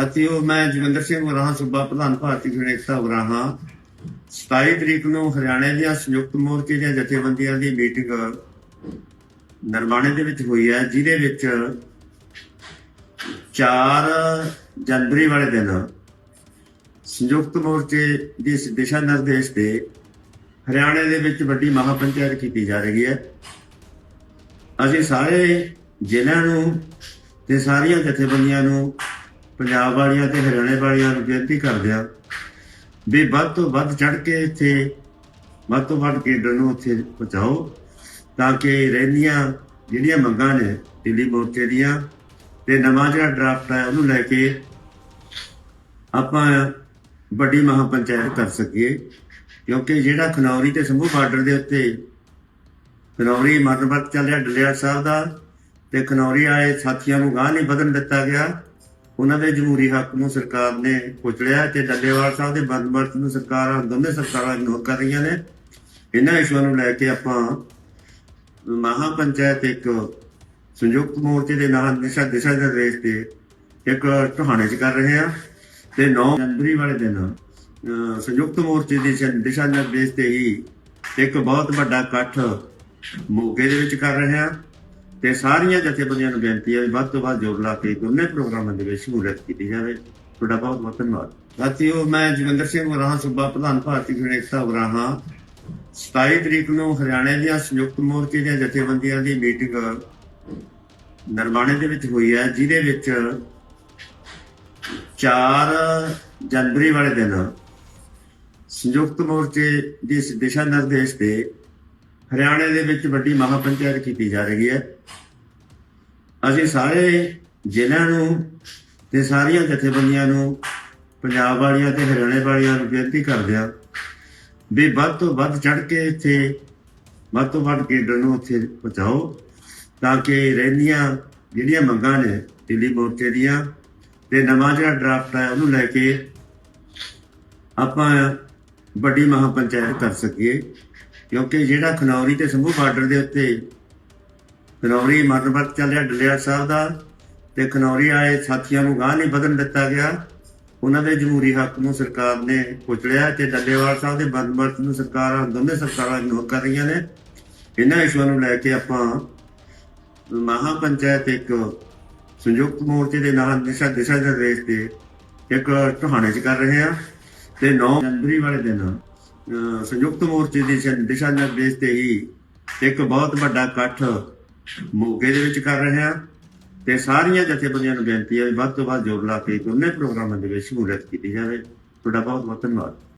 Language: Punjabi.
ਸਾਥੀਓ ਮੈਂ ਜਗਿੰਦਰ ਸਿੰਘ ਵਰਾਹਾ ਸੂਬਾ ਪ੍ਰਧਾਨ ਭਾਰਤੀ ਜਨਤਾ ਵਰਾਹਾ 27 ਤਰੀਕ ਨੂੰ ਹਰਿਆਣੇ ਦੀਆਂ ਸੰਯੁਕਤ ਮੋਰਚੇ ਦੀਆਂ ਜਥੇਬੰਦੀਆਂ ਦੀ ਮੀਟਿੰਗ ਨਰਮਾਣੇ ਦੇ ਵਿੱਚ ਹੋਈ ਹੈ, ਜਿਹਦੇ ਵਿੱਚ 4 ਜਨਵਰੀ ਵਾਲੇ ਦਿਨ ਸੰਯੁਕਤ ਮੋਰਚੇ ਦੀ ਦਿਸ਼ਾ ਨਿਰਦੇਸ਼ ਤੇ ਹਰਿਆਣੇ ਦੇ ਵਿੱਚ ਵੱਡੀ ਮਹਾਪੰਚਾਇਤ ਕੀਤੀ ਜਾ ਰਹੀ ਹੈ। ਅਸੀਂ ਸਾਰੇ ਜ਼ਿਲ੍ਹਿਆਂ ਨੂੰ ਤੇ ਸਾਰੀਆਂ ਜਥੇਬੰਦੀਆਂ ਨੂੰ ਪੰਜਾਬ ਵਾਲੀਆਂ ਤੇ ਹਰਿਆਣੇ ਵਾਲਿਆਂ ਨੂੰ ਬੇਨਤੀ ਕਰਦੇ ਹਾਂ ਵੀ ਵੱਧ ਤੋਂ ਵੱਧ ਚੜ ਕੇ ਇੱਥੇ, ਵੱਧ ਤੋਂ ਵੱਧ ਕੇਡਰ ਨੂੰ ਉੱਥੇ ਪਹੁੰਚਾਓ ਤਾਂ ਕਿ ਰਹਿੰਦੀਆਂ ਜਿਹੜੀਆਂ ਮੰਗਾਂ ਨੇ ਦਿੱਲੀ ਮੋਰਚੇ ਦੀਆਂ ਤੇ ਨਵਾਂ ਜਿਹੜਾ ਡਰਾਫਟ ਹੈ ਉਹਨੂੰ ਲੈ ਕੇ ਆਪਾਂ ਵੱਡੀ ਮਹਾਪੰਚਾਇਤ ਕਰ ਸਕੀਏ। ਕਿਉਂਕਿ ਜਿਹੜਾ ਖਨੌਰੀ ਤੇ ਸਮੂਹ ਬਾਰਡਰ ਦੇ ਉੱਤੇ ਖਨੌਰੀ ਮਰਨਵਤ ਚੱਲ ਰਿਹਾ ਡਲਿਆ ਸਾਹਿਬ ਦਾ, ਤੇ ਖਨੌਰੀ ਆਏ ਸਾਥੀਆਂ ਨੂੰ ਗਾਹ ਨਹੀਂ ਵਧਣ ਦਿੱਤਾ ਗਿਆ। ਉਹਨਾਂ ਦੇ ਜਮਹੂਰੀ ਹੱਕ ਨੂੰ ਸਰਕਾਰ ਨੇ ਕੁਚਲਿਆ ਤੇ ਡੱਲੇਵਾਲ ਸਾਹਿਬ ਦੇ ਬੰਦਮਰਤ ਨੂੰ ਸਰਕਾਰਾਂ, ਦੋਨੇ ਸਰਕਾਰਾਂ ਇਗਨੋਰ ਕਰ ਰਹੀਆਂ ਨੇ। ਇਹਨਾਂ ਇਸ਼ੂਆਂ ਨੂੰ ਲੈ ਕੇ ਆਪਾਂ ਮਹਾਪੰਚਾਇਤ ਇੱਕ ਸੰਯੁਕਤ ਮੋਰਚੇ ਦੇ ਨਾਲ ਦਿਸ਼ਾ ਦਿਸ਼ਾ ਦੇ ਰੇਸ ਤੇ ਇੱਕ ਟਹਾਣੇ ਚ ਕਰ ਰਹੇ ਆ ਤੇ 9 ਜਨਵਰੀ ਵਾਲੇ ਦਿਨ ਸੰਯੁਕਤ ਮੋਰਚੇ ਦੀ ਦਿਸ਼ਾ- ਦਿਸ਼ਾ ਨਿਰਦੇਸ਼ ਤੇ ਹੀ ਇੱਕ ਬਹੁਤ ਵੱਡਾ ਇਕੱਠ ਮੋਗੇ ਦੇ ਵਿੱਚ ਕਰ ਰਹੇ ਆ ਤੇ ਸਾਰੀਆਂ ਜਥੇਬੰਦੀਆਂ ਨੂੰ ਬੇਨਤੀ ਹੈ ਵੱਧ ਤੋਂ ਵੱਧ ਜੋੜ ਲਾ ਕੇ ਦੋਨੇ ਪ੍ਰੋਗਰਾਮਾਂ ਦੇ ਵਿੱਚ ਸ਼ਮੂਲੀਅਤ ਕੀਤੀ ਜਾਵੇ। ਤੁਹਾਡਾ ਬਹੁਤ ਬਹੁਤ ਧੰਨਵਾਦ। ਸਾਥੀਓ, ਮੈਂ ਜਗਿੰਦਰ ਸਿੰਘ ਵਰਾਹਾ, ਸੂਬਾ ਪ੍ਰਧਾਨ ਭਾਰਤੀ ਜਨਤਾ ਵਰਾਹਾ 27 ਤਰੀਕ ਨੂੰ ਹਰਿਆਣੇ ਦੀਆਂ ਸੰਯੁਕਤ ਮੋਰਚੇ ਦੀਆਂ ਜਥੇਬੰਦੀਆਂ ਦੀ ਮੀਟਿੰਗ ਨਰਮਾਣੇ ਦੇ ਵਿੱਚ ਹੋਈ ਹੈ, ਜਿਹਦੇ ਵਿੱਚ 4 ਜਨਵਰੀ ਵਾਲੇ ਦਿਨ ਸੰਯੁਕਤ ਮੋਰਚੇ ਦੀ ਦਿਸ਼ਾ ਨਿਰਦੇਸ਼ ਤੇ ਹਰਿਆਣੇ ਦੇ ਵਿੱਚ ਵੱਡੀ ਮਹਾਪੰਚਾਇਤ ਕੀਤੀ ਜਾ ਰਹੀ ਹੈ। ਅਸੀਂ ਸਾਰੇ ਜ਼ਿਲ੍ਹਿਆਂ ਨੂੰ ਤੇ ਸਾਰੀਆਂ ਜਥੇਬੰਦੀਆਂ ਨੂੰ, ਪੰਜਾਬ ਵਾਲੀਆਂ ਤੇ ਹਰਿਆਣੇ ਵਾਲੀਆਂ ਨੂੰ ਬੇਨਤੀ ਕਰਦੇ ਹਾਂ ਵੀ ਵੱਧ ਤੋਂ ਵੱਧ ਚੜ ਕੇ ਇੱਥੇ, ਵੱਧ ਤੋਂ ਵੱਧ ਕੇਂਦਰ ਨੂੰ ਉੱਥੇ ਪਹੁੰਚਾਓ ਤਾਂ ਕਿ ਰਹਿੰਦੀਆਂ ਜਿਹੜੀਆਂ ਮੰਗਾਂ ਨੇ ਦਿੱਲੀ ਮੋਰਚੇ ਦੀਆਂ ਤੇ ਨਵਾਂ ਜਿਹੜਾ ਡਰਾਫਟ ਹੈ ਉਹਨੂੰ ਲੈ ਕੇ ਆਪਾਂ ਵੱਡੀ ਮਹਾਪੰਚਾਇਤ ਕਰ ਸਕੀਏ ਕਿਉਂਕਿ ਜਿਹੜਾ ਖਨੌਰੀ ਤੇ ਸੰਭੂ ਬਾਰਡਰ ਦੇ ਉੱਤੇ ਖਨੌਰੀ ਮਰਨਵਤ ਚੱਲ ਰਿਹਾ ਡਲਿਆ ਸਾਹਿਬ ਦਾ ਤੇ ਖਨੌਰੀ ਆਏ ਸਾਥੀਆਂ ਨੂੰ ਗਾਹ ਨਹੀਂ ਵਧਣ ਦਿੱਤਾ ਗਿਆ। ਉਹਨਾਂ ਦੇ ਜਮਹੂਰੀ ਹੱਕ ਨੂੰ ਸਰਕਾਰ ਨੇ ਕੁਚਲਿਆ ਤੇ ਡੱਲੇਵਾਲ ਸਾਹਿਬ ਦੇ ਬੰਦਮਰਤ ਨੂੰ ਸਰਕਾਰਾਂ ਦੋਨੇ ਸਰਕਾਰਾਂ ਇਗਨੋਰ ਕਰ ਰਹੀਆਂ ਨੇ। ਇਹਨਾਂ ਇਸ਼ੂਆਂ ਨੂੰ ਲੈ ਕੇ ਆਪਾਂ ਮਹਾਪੰਚਾਇਤ ਇੱਕ ਸੰਯੁਕਤ ਮੋਰਚੇ ਦੇ ਨਾਲ ਦਿਸ਼ਾ ਦਿਸ਼ਾ ਦੇ ਰੇਸ ਤੇ ਇੱਕ ਟਹਾਣੇ ਚ ਕਰ ਰਹੇ ਆ ਤੇ 9 ਜਨਵਰੀ ਵਾਲੇ ਦਿਨ ਅਹ, ਸੰਯੁਕਤ ਮੋਰਚੇ ਦੀ ਦਿਸ਼ਾ ਨਿਰਦੇਸ਼ ਤੇ ਹੀ ਇੱਕ ਬਹੁਤ ਵੱਡਾ ਇਕੱਠ ਮੋਗੇ ਦੇ ਵਿੱਚ ਕਰ ਰਹੇ ਆ ਤੇ ਸਾਰੀਆਂ ਜਥੇਬੰਦੀਆਂ ਨੂੰ ਬੇਨਤੀ ਹੈ ਵੀ ਵੱਧ ਤੋਂ ਵੱਧ ਜੋੜ ਲਾ ਕੇ ਦੋਨੇ ਪ੍ਰੋਗਰਾਮਾਂ ਦੇ ਵਿੱਚ ਸ਼ਮੂਲੀਅਤ ਕੀਤੀ ਜਾਵੇ। ਤੁਹਾਡਾ ਬਹੁਤ ਬਹੁਤ ਧੰਨਵਾਦ।